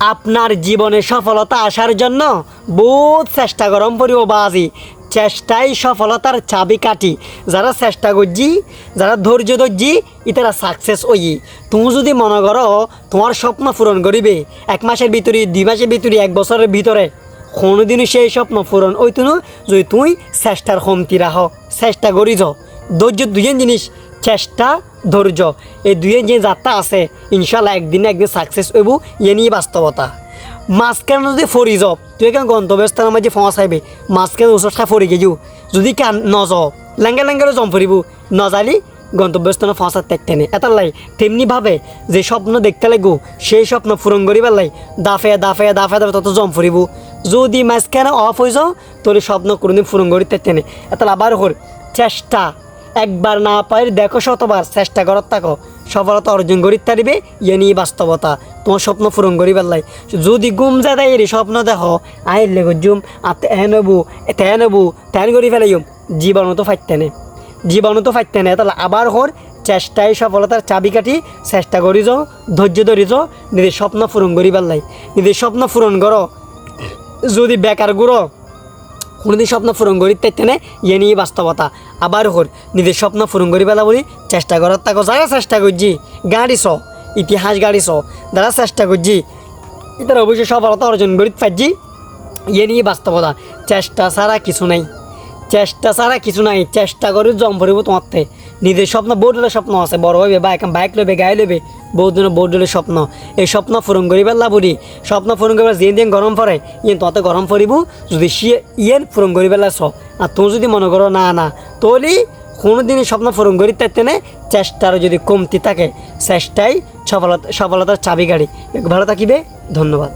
আপনার জীবনে সফলতা আসার জন্য বহুত চেষ্টা গরম পড়িব বাজি। চেষ্টাই সফলতার চাবি কাঠি। যারা চেষ্টা করছি, যারা ধৈর্য ধরছি ইতারা সাকসেস ওই তুমি যদি মনে করো, তোমার স্বপ্ন পূরণ করিবে, এক মাসের ভিতরে, দুই মাসের ভিতরে, এক বছরের ভিতরে, কোনোদিনও সেই স্বপ্ন পূরণ ওই তুমি যদি তুই চেষ্টার কমতি রাখ, চেষ্টা করি ধৈর্য দুজন জিনিস চেষ্টা, ধৈর্য। এই দুয়ে যে যাত্রা আছে ইনশাল্লাহ একদিন একদিন সাকসেস হইব ইয়ে নিয়ে বাস্তবতা। মাঝখানে যদি ফরি যাও, তুই এখানে গন্তব্যস্থানের মাঝে ফসাইবে মাঝখানে ওচৰত খাই ফৰি গেছো যদি কান নযাও, লেঙ্গে লেঙ্গে জম ফুৰিব নজালি গন্তব্যস্থানে ফসার দেখতে নেই এটার লাই তেমনিভাবে যে স্বপ্ন দেখতে লাগবো, সেই স্বপ্ন পূরণ করিবার লাই দাফে দাফে দাফে দাফে তত জম ফুরিব। যদি মাঝখানে অফ হয়ে যাও, তোর স্বপ্ন কোনোদিন পূরণ করি দেখতে নেই এটা আবার হর, চেষ্টা। একবার না পাই দেখো শতবার, চেষ্টা করত থাকো। সফলতা অর্জন করি তারিবে ইয়ে নিয়ে বাস্তবতা। তোমার স্বপ্ন পূরণ করি পেলাই যদি গুম যা দেয় এর স্বপ্ন দেখো। আইলে লেগে জুম আর তে নেব তে নেব তেন করি ফেলাইম। জীবনও তো ফাইতে নে। জীবনও তো ফাইতে নে। তাহলে আবার হর, চেষ্টায় সফলতার চাবি কাটি, চেষ্টা করি যাও ধৈর্য ধরি যাও নিজের স্বপ্ন পূরণ করি পেলাই নিজের স্বপ্ন পূরণ করো। যদি বেকার গুড়ো কোনোদিন স্বপ্ন পূরণ করি তেনে ইয়ে নিয়ে বাস্তবতা আবার হর নিজের স্বপ্ন পূরণ করি পেলা বলি চেষ্টা করার তাকে যারা চেষ্টা করছি গাড়ি স ইতিহাস গাড়ি চ যারা চেষ্টা করছি এটার অবশ্যই সফলতা অর্জন করি পারছি ইয়ে নিয়ে বাস্তবতা চেষ্টা ছাড়া কিছু নাই। চেষ্টা ছাড়া কিছু নাই, চেষ্টা করে জম ভরিব তোমারতে। নিজের স্বপ্ন দিনের স্বপ্ন আছে, বড় হইবে বা এখন বাইক লইবে লইবে বহুত বহুত দিনের স্বপ্ন। এই স্বপ্ন পূরণ করি পেলা বলি স্বপ্ন পূরণ করিবার যে দিন গরম পড়ে ইয়ে তত গরম পড়িব, যদি সিয়ে ইয়েন পূরণ করি পেলা চ আর তুমি যদি মনে করো, না না, তোলি কোনো দিনই স্বপ্ন পূরণ করি তেনে চেষ্টার যদি কমতি থাকে, চেষ্টাই সফলতা, সফলতার চাবি গাড়ি ভালো থাকিবে, ধন্যবাদ।